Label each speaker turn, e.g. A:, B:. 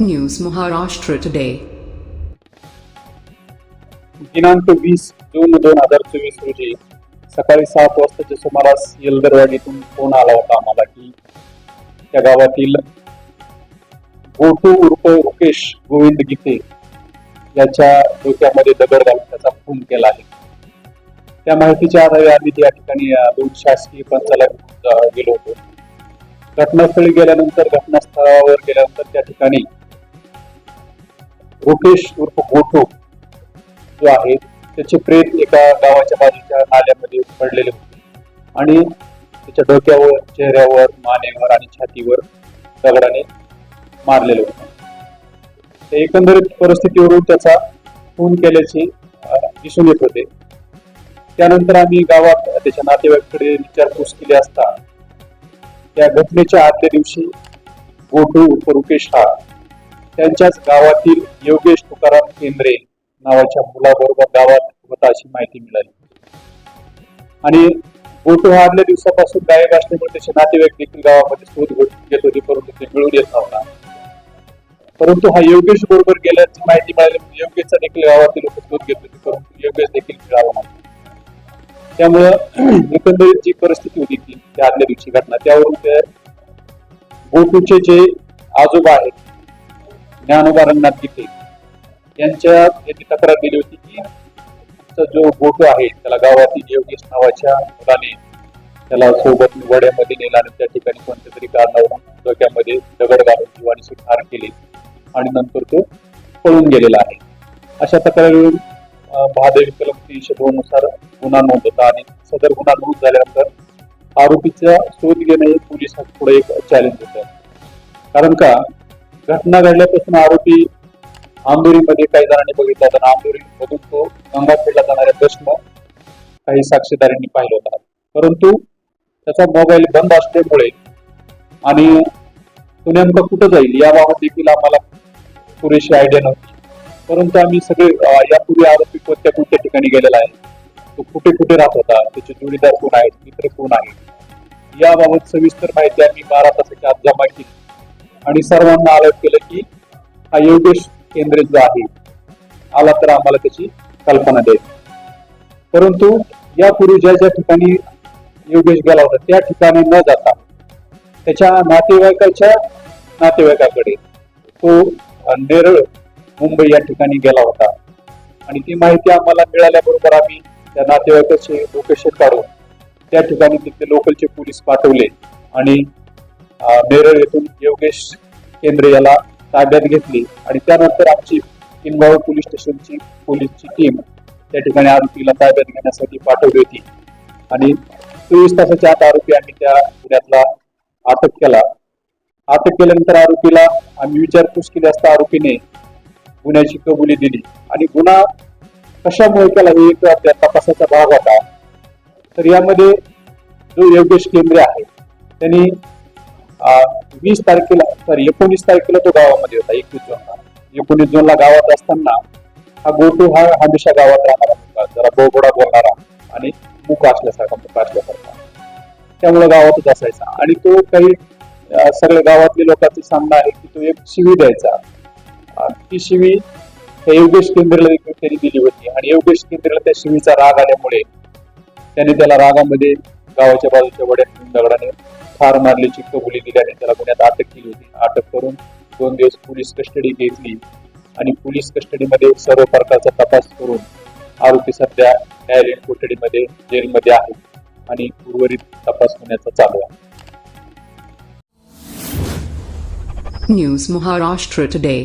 A: News Maharashtra today
B: दिनांक वीस जून दोन हजार चोवीस रोजी सकाळी सात वाजताच्या सुमारास येलदरवाडीतून फोन आला होता आम्हाला की त्या गावातील गोटू उर्फ रुकेश गोविंद गीते याच्या डोक्यामध्ये दगड घालून त्याचा खून केला आहे त्या माहितीच्या आधारे आम्ही त्या ठिकाणी दोन शासकीय पंचाला गेलो होतो घटनास्थळी गेल्यानंतर घटनास्थळावर गेल्यानंतर त्या ठिकाणी रुकेश उर्फ गोठो जो आहे त्याचे प्रेत एका गावाच्या बाजूच्या नाल्यामध्ये पडलेले होते. आणि त्याच्या डोक्यावर चेहऱ्यावर मानेवर आणि छातीवर दगडाने मारलेले होते. त्या एकंदरीत परिस्थितीवरून त्याचा खून केल्याचे दिसून येत होते. त्यानंतर आम्ही गावात त्याच्या नातेवाईकडे विचारपूस केली असता त्या घटनेच्या आदल्या दिवशी गोटू उर्फ रुकेश हा त्यांच्याच गावातील योगेश तुकाराम केंद्रे नावाच्या मुलाबरोबर गावात होता अशी माहिती मिळाली. आणि गोटू हा आदल्या दिवसापासून गायब असल्यामुळे त्याचे नातेवाईक देखील गावामध्ये शोध घेत होते परंतु ते मिळून येत नव्हता. परंतु हा योगेश बरोबर गेल्याची माहिती मिळाली म्हणजे योगेशचा देखील गावातील लोक शोध घेत होते परंतु योगेश देखील मिळाला नाही. त्यामुळं एकंदरीत जी परिस्थिती होती ती त्या आदल्या दिवशी घटना. त्यावरून ते गोटूचे जे आजोबा आहेत ज्ञानोबा रंगनाथ गीते यांच्या यांनी तक्रार दिली होती की जो गोटू आहे त्याला गावातील योगेश नावाच्या मुलाने त्याला सोबत वड्यामध्ये नेला आणि त्या ठिकाणी कोणत्या तरी कारणावरून डोक्यामध्ये दगड घालून जीवानीशी ठार केली आणि नंतर तो पळून गेलेला आहे. अशा तक्रारीवरून महादेवी कलम तीनशे दोन नुसार गुन्हा नोंद होता आणि सदर गुन्हा नोंद झाल्यानंतर आरोपीचा शोध घेणे पोलिसांपुढे एक चॅलेंज होतं. कारण का? घटना घडल्यापासून आरोपी आंबोरीमध्ये काही जणांनी बघितला होता. आंबोरीमधून मधून तो गंगाखेडला जाणाऱ्या प्रश्न काही साक्षीदारांनी पाहिला होता. परंतु त्याचा मोबाईल बंद असल्यामुळे आणि तो नेमका कुठं जाईल याबाबत देखील आम्हाला पुरेशी आयडिया नव्हती. परंतु आम्ही सगळे यापूर्वी आरोपी कोणत्या कोणत्या ठिकाणी गेलेला आहे तो कुठे कुठे राहत होता त्याचे जोडीदार कोण आहेत मित्र कोण आहेत याबाबत सविस्तर माहिती आम्ही बारा तासाच्या आत जमा केली. आणि सर्वांना अलर्ट केलं की हा योगेश केंद्र जो आहे आला तर आम्हाला त्याची कल्पना द्यायची परंतु यापूर्वी ज्या ज्या ठिकाणी योगेश गेला होता त्या ठिकाणी न जाता त्याच्या नातेवाईकाच्या नातेवाईकाकडे तो नेरळ मुंबई या ठिकाणी गेला होता. आणि ती माहिती आम्हाला मिळाल्याबरोबर आम्ही त्या नातेवाईकाचे लोकेशन काढून त्या ठिकाणी तिथे लोकलचे पोलीस पाठवले आणि नेरळ येथून योगेश केंद्रे याला ताब्यात घेतली आणि त्यानंतर आमची किनगाव पोलीस स्टेशनची पोलीसची टीम त्या ठिकाणी आरोपीला ताब्यात घेण्यासाठी पाठवली होती. आणि चोवीस तासाच्या आत आरोपी आम्ही त्या गुन्ह्यातला अटक केला. अटक केल्यानंतर आरोपीला आम्ही विचारपूस केली असता आरोपीने गुन्ह्याची कबुली दिली. आणि गुन्हा कशामुळे केला हे एक त्या तपासाचा भाग होता. तर यामध्ये जो योगेश केंद्रे आहे त्यांनी वीस तारखेला सॉरी एकोणीस तारखेला तो गावामध्ये होता एकवीस जूनला. एकोणीस जूनला गावात असताना हा गोटू हा हमेशा गावात राहणारा जरा बोबडा बोलणारा आणि मुख असल्यासारखा मुख असल्यासारखा. त्यामुळे गावातच असायचा. आणि तो काही सगळ्या गावातल्या लोकांचं सामना आहे की तो एक शिवी द्यायचा. ती शिवी त्या योगेश केंद्रेला एक त्यांनी दिली होती आणि योगेश केंद्रेला त्या शिवीचा राग आल्यामुळे त्याने त्याला रागामध्ये गावाच्या बाजूच्या वड्या दगडाने ठार मारल्याची कबुली दिल्याने त्याला गुन्ह्यात अटक केली होती. अटक करून दोन दिवस पोलीस कस्टडी घेतली आणि पोलीस कस्टडीमध्ये सर्व प्रकारचा तपास करून आरोपी सध्या न्यायालयीन कोठडीमध्ये जेलमध्ये आहे आणि उर्वरित तपास होण्याचा चालू आहे.
A: News Maharashtra today